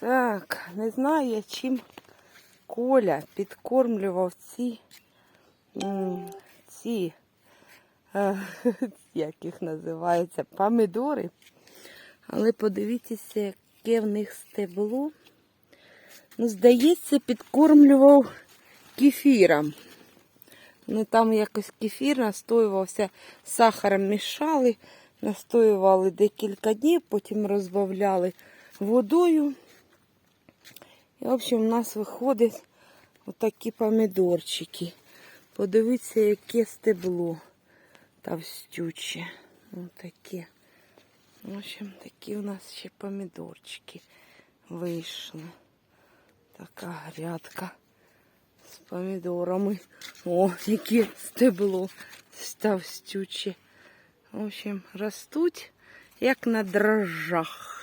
Так, не знаю я, чим Коля підкормлював ці, ці е, як їх називається, помідори. Але подивіться, яке в них стебло. Ну, здається, підкормлював кефіром. Ну, там якось кефір настоювався, сахаром мішали, настоювали декілька днів, потім розбавляли водою. І, в общем, у нас виходить отакі помідорчики. Подивіться, яке стебло товстюче. Отаке. В общем, такі у нас ще помідорчики вийшли. Така грядка з помідорами. О, яке стебло товстюче. В общем, ростуть як на дрожжах.